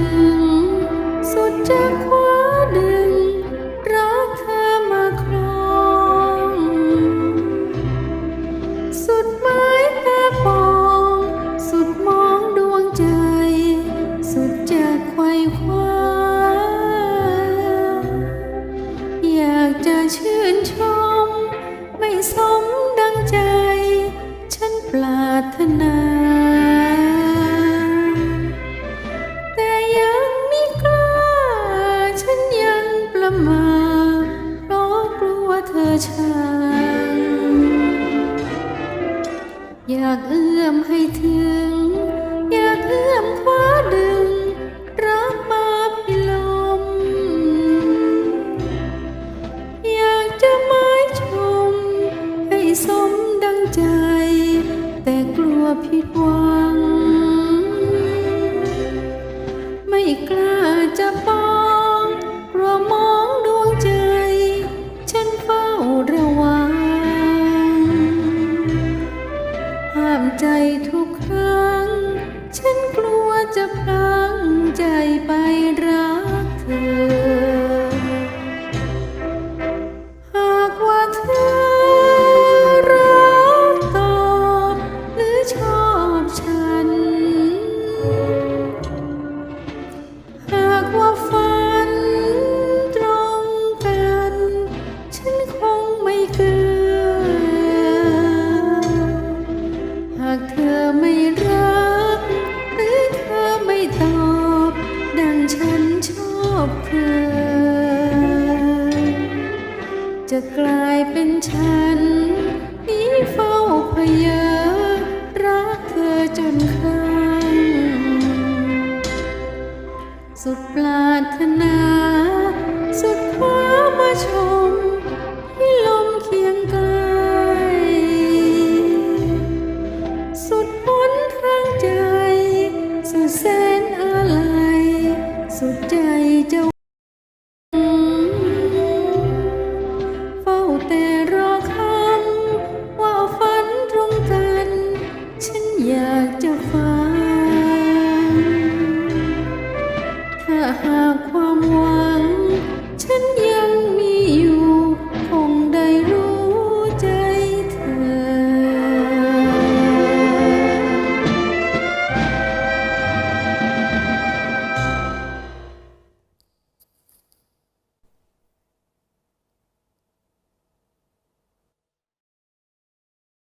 ึงสุดจะ อชังอยากเอื้อมให้ถึง อยากเอื้อมคว้าดึง รักมาพิลม อยากจะหมายชม ให้สมดังใจ แต่กลัวผิดหวัง ไม่กล้า จะพลังใจไปรักเธอ หากว่าเธอรักตอบหรือชอบฉัน หากว่าฝันตรงกัน ฉันคงไม่เกิน จะกลายเป็นฉันนี้เฝ้าพยารักเธอจนครั้งสุดปรารถนา สุดคว้ามาชม อยากจะฟังถ้าหาก